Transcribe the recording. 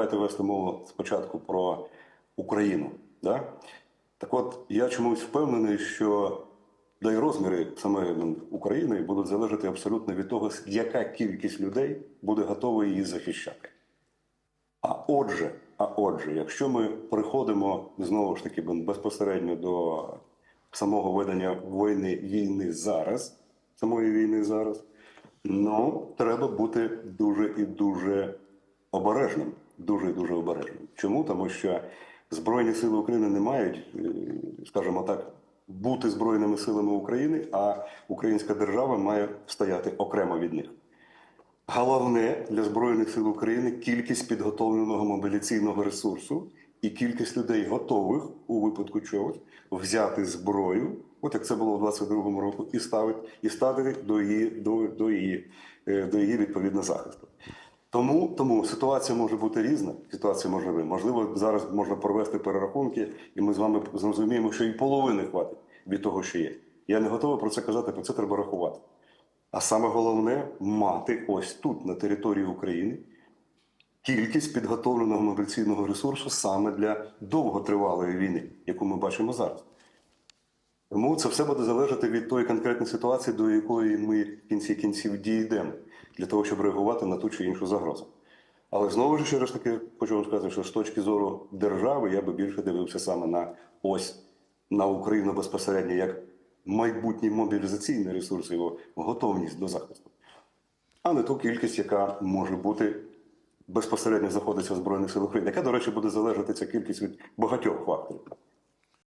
давайте вести мову спочатку про Україну. Да? Так от, я чомусь впевнений, що да й розміри самої м, України будуть залежати абсолютно від того, яка кількість людей буде готова її захищати. А отже, а отже, якщо ми переходимо знову ж таки безпосередньо до самого ведення війни, війни зараз, самої війни зараз, ну треба бути дуже і дуже обережним. Дуже і дуже обережним. Чому? Тому що Збройні сили України не мають, е, скажімо так, бути Збройними силами України, а українська держава має стояти окремо від них. Головне для Збройних сил України кількість підготовленого мобілізаційного ресурсу і кількість людей готових у випадку чогось взяти зброю, от як це було в 22-му року, і ставити і ставити до її до, до її е, до її відповідно захисту. Тому, тому ситуація може бути різна. Ситуація може бути. Можливо, зараз можна провести перерахунки, і ми з вами зрозуміємо, що і половини хватить від того, що є. Я не готовий про це казати, про це треба рахувати. А саме головне мати ось тут, на території України, кількість підготовленого мобілізаційного ресурсу саме для довготривалої війни, яку ми бачимо зараз. Тому це все буде залежати від тої конкретної ситуації, до якої ми в кінці кінців дійдемо, для того, щоб реагувати на ту чи іншу загрозу. Але знову ж ще раз таки хочу вам сказати, що з точки зору держави я би більше дивився саме на ось на Україну безпосередньо як майбутній мобілізаційний ресурс, його готовність до захисту, а не ту кількість, яка може бути безпосередньо знаходиться в Збройних силах України, яка, до речі, буде залежати ця кількість від багатьох факторів.